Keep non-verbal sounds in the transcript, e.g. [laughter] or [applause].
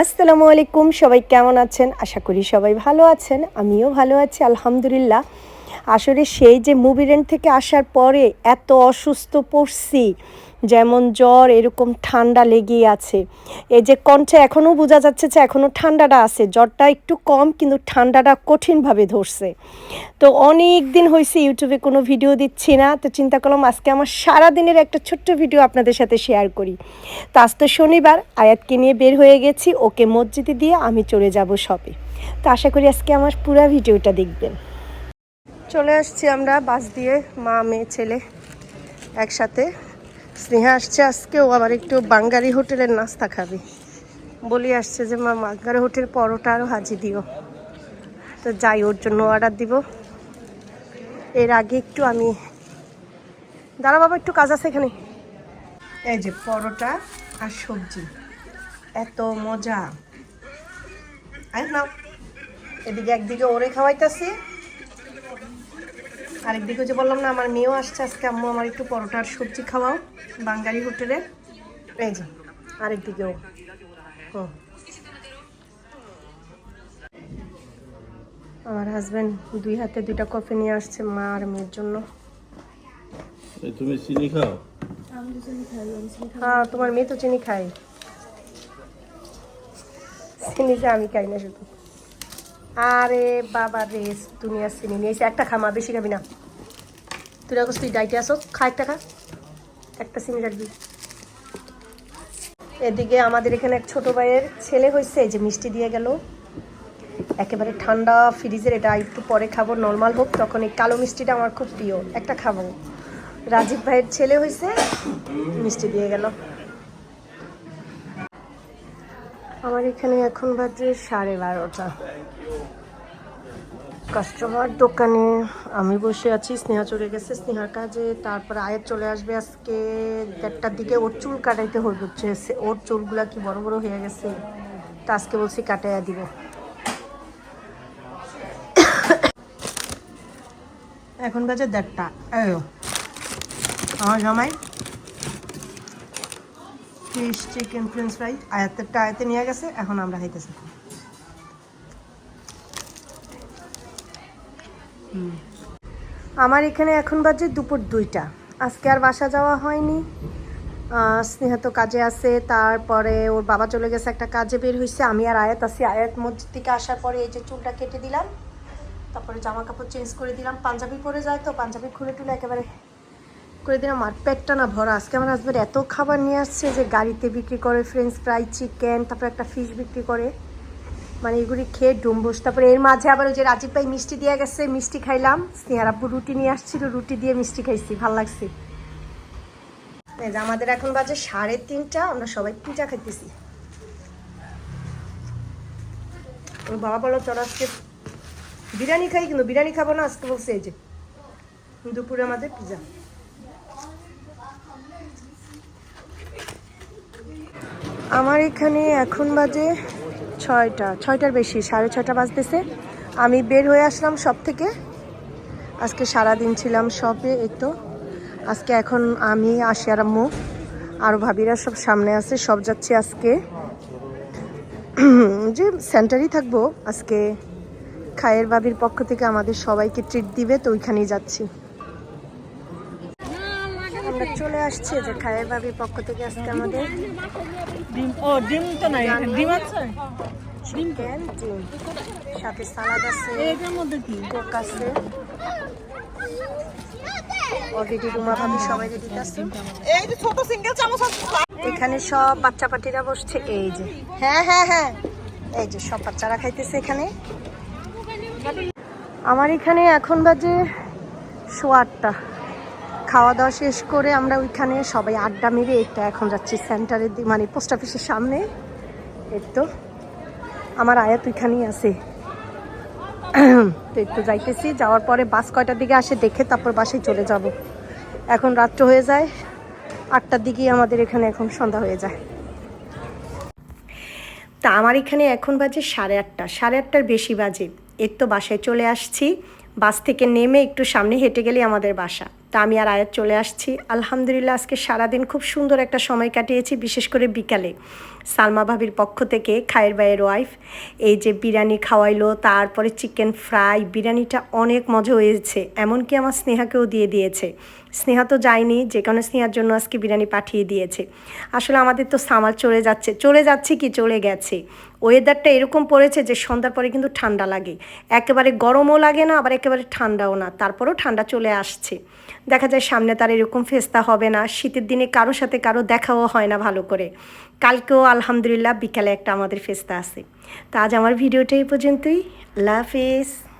আসসালামু আলাইকুম সবাই কেমন আছেন? আশা করি সবাই ভালো আছেন আমিও ভালো আছি আলহামদুলিল্লাহ। আসলে সেই যে মুভি রেন্ট থেকে আসার পরে এত অসুস্থ পড়ছি, যেমন জ্বর, এরকম ঠান্ডা লেগেই আছে। এই যে কণ্ঠে এখনও বোঝা যাচ্ছে যে এখনও ঠান্ডাটা আছে, জ্বরটা একটু কম কিন্তু ঠান্ডাটা কঠিনভাবে ধরছে। তো অনেক দিন হয়েছে ইউটিউবে কোনো ভিডিও দিচ্ছি না, তো চিন্তা করলাম আজকে আমার সারা দিনের একটা ছোট্ট ভিডিও আপনাদের সাথে শেয়ার করি। তো আজ তো শনিবার, আয়াতকে নিয়ে বের হয়ে গেছি, ওকে মসজিদে দিয়ে আমি চলে যাব শপে। তো আশা করি আজকে আমার পুরো ভিডিওটা দেখবেন। চলে আসছি আমরা, বাস দিয়ে মা, মেয়ে, ছেলে একসাথে। স্নেহা আসছে আজকে, ও আবার একটু বাঙ্গারি হোটেলের নাস্তা খাবে। বলি আসছে যে, মা, বাঙ্গারি হোটেল পরোটা আরও হাজি দিও। তো যাই, ওর জন্য অর্ডার দিব। এর আগে একটু আমি দাঁড়া বাবা, একটু কাজ আছে এখানে। এই যে পরোটা আর সবজি, এত মজা। আয় নাও। এদিকে একদিকে ওরে খাওয়াইতেছি। আরেকদিকে যে বললাম না আমার মেয়েও আসছে আজকে আম্মু আমার একটু পরোটার সবজি খাওয়াও বাঙালি হোটেলে। এই যে আরেকদিকেও। হুম। আমার হাজব্যান্ড দুই হাতে দুইটা কফি নিয়ে আসছে মা আর মেয়ের জন্য। এই তুমি চিনি খাও? হ্যাঁ তোমার মেয়ে তো চিনি খায়। চিনি যে আমি খাই না শুধু। আরে বাবা রে দুনিয়া চিনি নিয়েছে একটা খামা বেশি খাবি না। তুই রাখস তুই ডাইটে আসো, খা একটা খা। একটা চিনি রাখবি। এদিকে আমাদের এখানে এক ছোট ভাইয়ের ছেলে হয়েছে যে মিষ্টি দিয়ে গেল। একেবারে ঠান্ডা ফ্রিজের, এটা একটু পরে খাব নর্মাল হোক। তখন এই কালো মিষ্টিটা আমার খুব প্রিয়, একটা খাব। রাজীব ভাইয়ের ছেলে হয়েছে, মিষ্টি দিয়ে গেল। আমার এখানে এখন বাজে সাড়ে বারোটা। কাস্টমার দোকানে আমি বসে আছি, স্নেহা চলে গেছে। স্নেহার কাজে, তারপরে আয়ের চলে আসবে আজকে। দেড়টার দিকে ওর চুল কাটাইতে হচ্ছে। ওর চুলগুলা কি বড় বড় হয়ে গেছে? তা আজকে বলছি কাটাইয়া দিব। এখন বাজে দেড়টা। আমার জামাই ফিশ চিকেন ফ্রেঞ্চ ফ্রাই আয়াতেরটা আয়াতে নিয়ে গেছে এখন আমরা খাইতেছি। আমার এখানে এখন বাজে দুপুর দুইটা। আজকে আর বাসা যাওয়া হয়নি। আহ, স্নেহা তো কাজে আছে তারপরে ওর বাবা চলে গেছে একটা কাজে বের হয়েছে আমি আর আয়াত আছি। আয়াত মসজিদ থেকে আসার পরে এই যে চুলটা কেটে দিলাম তারপরে জামা কাপড় চেঞ্জ করে দিলাম। পাঞ্জাবি পরে যায় তো পাঞ্জাবি খুলে টুলে একেবারে করে দিলাম আর পেটটা না ভরা। আজকে আমার হাজব্যান্ড এত খাবার নিয়ে আসছে যে গাড়িতে বিক্রি করে ফ্রেঞ্চ ফ্রাই চিকেন তারপরে একটা ফিশ বিক্রি করে। মানে এগুলি খেয়ে ডুম্বুস। তারপরে এর মাঝে আবার ওই যে রাজীব ভাই মিষ্টি দিয়ে গেছে, মিষ্টি খাইলাম। স্নেহার আব্বু রুটি নিয়ে আসছিল, রুটি দিয়ে মিষ্টি খাইছি, ভালো লাগছে। আমাদের এখন বাজে সাড়ে তিনটা, আমরা সবাই পিঠা খাইতেছি। ওর বাবা বলো চল আজকে বিরিয়ানি খাই, কিন্তু বিরিয়ানি খাব না। আজকে বলছে এই যে, দুপুরে আমাদের পিজা। আমার এখানে এখন বাজে ছয়টা, ছয়টার বেশি, সাড়ে ছয়টা বাজতেছে। আমি বের হয়ে আসলাম সব থেকে। আজকে সারা দিন ছিলাম শপে এই তো। আজকে এখন আমি আশিয়ার আম্মু আরও ভাবিরা সব সামনে আছে, সব যাচ্ছি আজকে। [clears throat] যে সেন্টারই থাকব, আজকে খায়ের বাবির পক্ষ থেকে আমাদের সবাইকে ট্রিট দিবে, তো ওইখানেই যাচ্ছি। আমরা চলে আসছি যে খায়ের বাবির পক্ষ থেকে আজকে আমাদের। ডিম ও ডিম তো নাই ডিম আছে? চিকেন ডিম। সাথে সালাদ আছে এটার মধ্যে কি? কোক আছে। অলরেডি রুমা ভাবি সবাই রেডি আছে? এই যে ছোট সিঙ্গেল চামচ আছে। এখানে সব বাচ্চা পাটিরা বসছে এই যে। হ্যাঁ হ্যাঁ হ্যাঁ। এই যে সব বাচ্চারা খাইতেছে এখানে। আমার এখানে এখন বাজে সোয়া আটটা। খাওয়া দাওয়া শেষ করে আমরা ওইখানে সবাই আড্ডা মেরে একটা এখন যাচ্ছি সেন্টারের দিকে মানে পোস্ট অফিসের সামনে। এই তো, আমার আয়াত ওইখানেই আছে। তো একটু যাইতেছি, যাওয়ার পরে বাস কয়টার দিকে আসে দেখে তারপর বাসায় চলে যাব। এখন রাত্র হয়ে যায়, আটটার দিকেই আমাদের এখানে এখন সন্ধ্যা হয়ে যায়। তা আমার এখানে এখন বাজে সাড়ে আটটা, সাড়ে আটটার বেশি বাজে। এর তো বাসায় চলে আসছি, বাস থেকে নেমে একটু সামনে হেঁটে গেলে আমাদের বাসা। তা আমি আর আয়াত চলে আসছি। আলহামদুলিল্লাহ, আজকে সারাদিন খুব সুন্দর একটা সময় কাটিয়েছি, বিশেষ করে বিকালে। সালমা ভাবির পক্ষ থেকে খায়ের বাইয়ের ওয়াইফ, এই যে বিরিয়ানি খাওয়াইলো, তারপরে চিকেন ফ্রাই, বিরিয়ানিটা অনেক মজা হয়েছে, এমনকি আমার স্নেহাকেও দিয়ে দিয়েছে। স্নেহা তো যায়নি, যে কারণে স্নেহার জন্য আজকে বিরিয়ানি পাঠিয়ে দিয়েছে। আসলে আমাদের তো সামার চলে যাচ্ছে চলে যাচ্ছে কি চলে গেছে? ওয়েদারটা এরকম পড়েছে যে সন্ধ্যার পরে কিন্তু ঠান্ডা লাগে। একেবারে গরমও লাগে না, আবার একেবারে ঠান্ডাও না, তারপরেও ঠান্ডা চলে আসছে। দেখা যায় সামনে তার এরকম ফেস্তা হবে না, শীতের দিনে কারও সাথে কারও দেখাও হয় না ভালো করে। কালকেও আলহামদুলিল্লাহ বিকালে একটা আমাদের ফেস্তা আছে। তা আজ আমার ভিডিওটা এই পর্যন্তই। আল্লাহ হাফিজ।